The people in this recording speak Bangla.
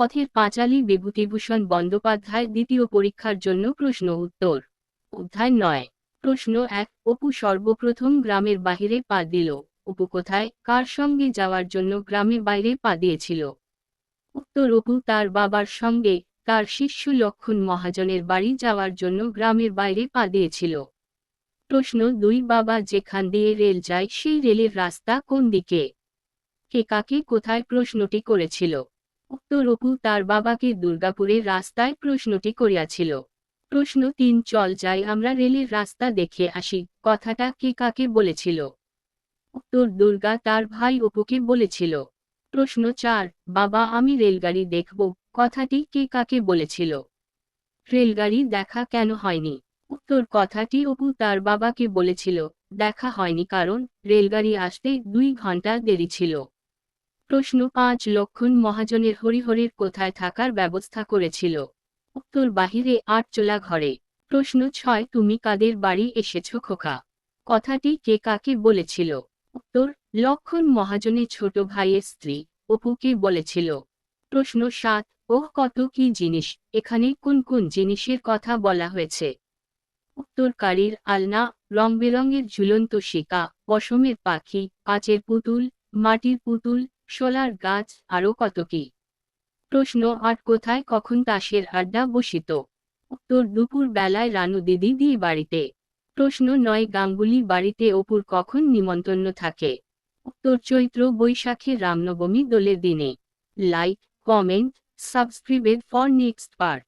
পথের পাঁচালী বিভূতিভূষণ বন্দ্যোপাধ্যায় দ্বিতীয় পরীক্ষার জন্য প্রশ্ন উত্তর। অধ্যায় নয়। প্রশ্ন এক, অপু সর্বপ্রথম গ্রামের বাহিরে পা দিল। অপু কোথায়? কার সঙ্গে যাওয়ার জন্য গ্রামের বাইরে পা দিয়েছিল? উত্তর, অপু তার বাবার সঙ্গে। তার শিষ্য লক্ষণ মহাজনের বাড়ি যাওয়ার জন্য গ্রামের বাইরে পা দিয়েছিল। প্রশ্ন দুই, বাবা যেখান দিয়ে রেল যায় সেই রেলের রাস্তা কোন দিকে? কে কাকে কোথায়? প্রশ্নটি করেছিল। উত্তর অপু তার বাবাকে দুর্গাপুরের রাস্তায় প্রশ্নটি করিয়াছিল। প্রশ্ন তিন, চল যাই, আমরা রেলের রাস্তা দেখে আসি। কথাটা কে কাকে বলেছিল? উত্তর, দুর্গা তার ভাই অপুকে বলেছিল। প্রশ্ন চার, বাবা, আমি রেলগাড়ি দেখব। কথাটি কে কাকে বলেছিল? রেলগাড়ি দেখা কেন হয়নি? উত্তর, কথাটি অপু তার বাবাকে বলেছিল। দেখা হয়নি কারণ রেলগাড়ি আসতে দুই ঘণ্টা দেরি ছিল। প্রশ্ন পাঁচ লক্ষণ মহাজনের হরিহরের কোথায় থাকার ব্যবস্থা করেছিল? উত্তর, বাহিরে আটচলা ঘরে। প্রশ্ন ছয়, তুমি কাদের বাড়ি এসেছ খোকা? কথাটি কে কাকে বলেছিল? উত্তর, লক্ষণ মহাজনের ছোট ভাইয়ের স্ত্রী, অপুকে বলেছিল। প্রশ্ন সাত, ওহ, কত কি জিনিস, এখানে কোন কোন জিনিসের কথা বলা হয়েছে? উত্তরকারীর আলনা রং বেরঙের ঝুলন্ত শিকা, পশমের পাখি, কাচের পুতুল, মাটির পুতুল শোলার গাছ আরও কত কি? প্রশ্ন, আর কোথায় কখন তাসের আড্ডা বসিত? উত্তর, দুপুর বেলায় রানু দিদি দিয়ে বাড়িতে। প্রশ্ন, নয়, গাঙ্গুলি বাড়িতে অপুর কখন নিমন্ত্রণ থাকে? উত্তর, চৈত্র বৈশাখে রামনবমী দোলের দিনে। লাইক কমেন্ট সাবস্ক্রিবের ফর নেক্সট পার্ট